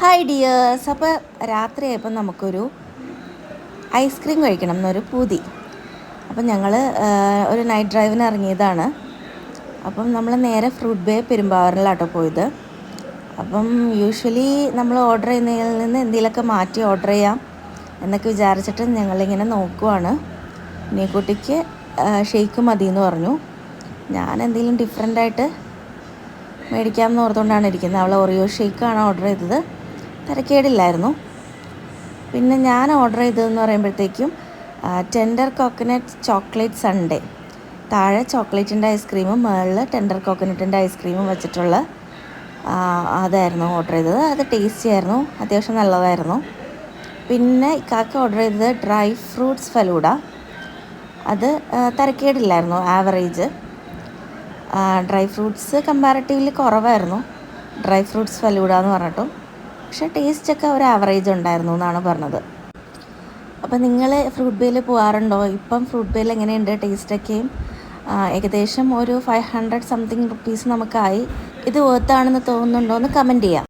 Hi dears അപ്പോൾ രാത്രിയായപ്പോൾ നമുക്കൊരു ice cream കഴിക്കണം എന്നൊരു പൂതി. അപ്പം ഞങ്ങൾ ഒരു നൈറ്റ് ഡ്രൈവിന് ഇറങ്ങിയതാണ്. അപ്പം നമ്മൾ നേരെ ഫ്രൂട്ട് ബേ പെരുമ്പാവൂരിലാട്ടോ പോയത്. അപ്പം യൂഷ്വലി നമ്മൾ ഓർഡർ ചെയ്യുന്നതിൽ നിന്ന് എന്തെങ്കിലുമൊക്കെ മാറ്റി ഓർഡർ ചെയ്യാം എന്നൊക്കെ വിചാരിച്ചിട്ട് ഞങ്ങളിങ്ങനെ നോക്കുവാണ്. നീക്കുട്ടിക്ക് ഷെയ്ക്ക് മതി എന്ന് പറഞ്ഞു. ഞാൻ എന്തെങ്കിലും ഡിഫറെന്റായിട്ട് മേടിക്കാമെന്ന് ഓർത്തുകൊണ്ടാണ് ഇരിക്കുന്നത് അവൾ ഒറിയോ ഷെയ്ക്കാണ് ഓർഡർ ചെയ്തത്. തിരക്കേടില്ലായിരുന്നു. പിന്നെ ഞാൻ ഓർഡർ ചെയ്തതെന്ന് പറയുമ്പോഴത്തേക്കും ടെൻഡർ കോക്കനട്ട് ചോക്ലേറ്റ് സൺഡേ താഴെ ചോക്ലേറ്റിന്റെ ഐസ്ക്രീമും മുകളിൽ ടെൻഡർ കോക്കനട്ടിന്റെ ഐസ്ക്രീമും വെച്ചിട്ടുള്ള അതായിരുന്നു ഓർഡർ ചെയ്തത്. അത് ടേസ്റ്റി ആയിരുന്നു അത്യാവശ്യം നല്ലതായിരുന്നു. പിന്നെ ഇക്കാക്ക് ഓർഡർ ചെയ്തത് ഡ്രൈ ഫ്രൂട്ട്സ് ഫലൂഡ. അത് തരക്കേടില്ലായിരുന്നു ആവറേജ് ഡ്രൈ ഫ്രൂട്ട്സ് കമ്പാരിറ്റീവ്ലി കുറവായിരുന്നു. ഡ്രൈ ഫ്രൂട്ട്സ് ഫലൂഡ എന്ന് പറഞ്ഞിട്ടും. പക്ഷേ ടേസ്റ്റൊക്കെ ഒരു ആവറേജ് ഉണ്ടായിരുന്നു എന്നാണ് പറഞ്ഞത്. അപ്പോൾ നിങ്ങൾ ഫ്രൂട്ട് ബേയിൽ പോകാറുണ്ടോ ഇപ്പം ഫ്രൂട്ട് ബേയിൽ എങ്ങനെയുണ്ട്? ടേസ്റ്റൊക്കെയും ഏകദേശം ഒരു ഫൈവ് ഹൺഡ്രഡ് സംതിങ് റുപ്പീസ് നമുക്കായി. ഇത് വേർത്താണെന്ന് തോന്നുന്നുണ്ടോ? എന്ന് കമന്റ് ചെയ്യാം.